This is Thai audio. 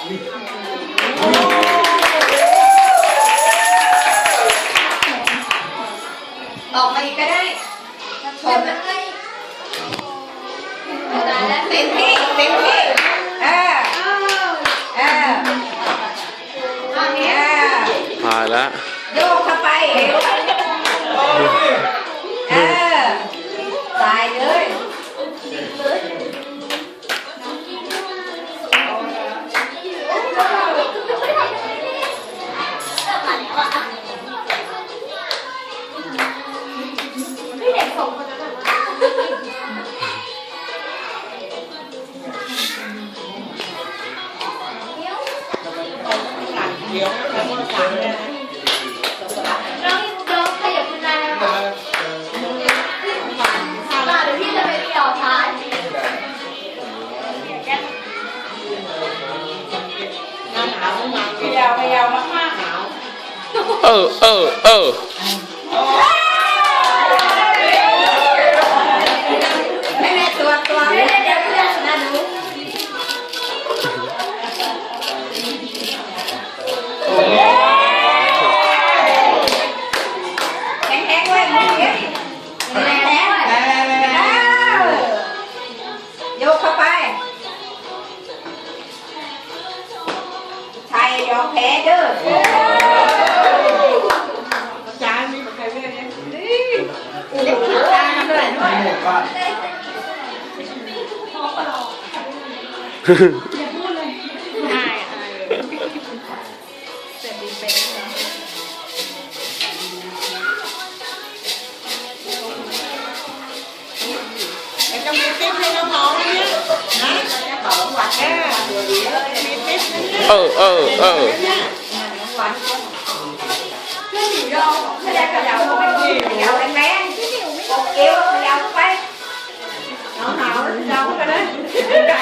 ออกมาอีกก็ได้ชนนะเต็มที่เต็มที่เออเออเออผ่านแล้วโยกเข้าไปเอ น้องน้องขยับคุณนายค่ะเดี๋ยวพี่จะไปต่อท้ายพยาวพยาวมากมาว เออเออเออ ไทยยอมแพ้เด้อ จะมีติ๊บให้น้องๆเนี่ยนะของหวานแม่มีติ๊บนะ เออเออเออเอาไปหนาหาเราก็ได้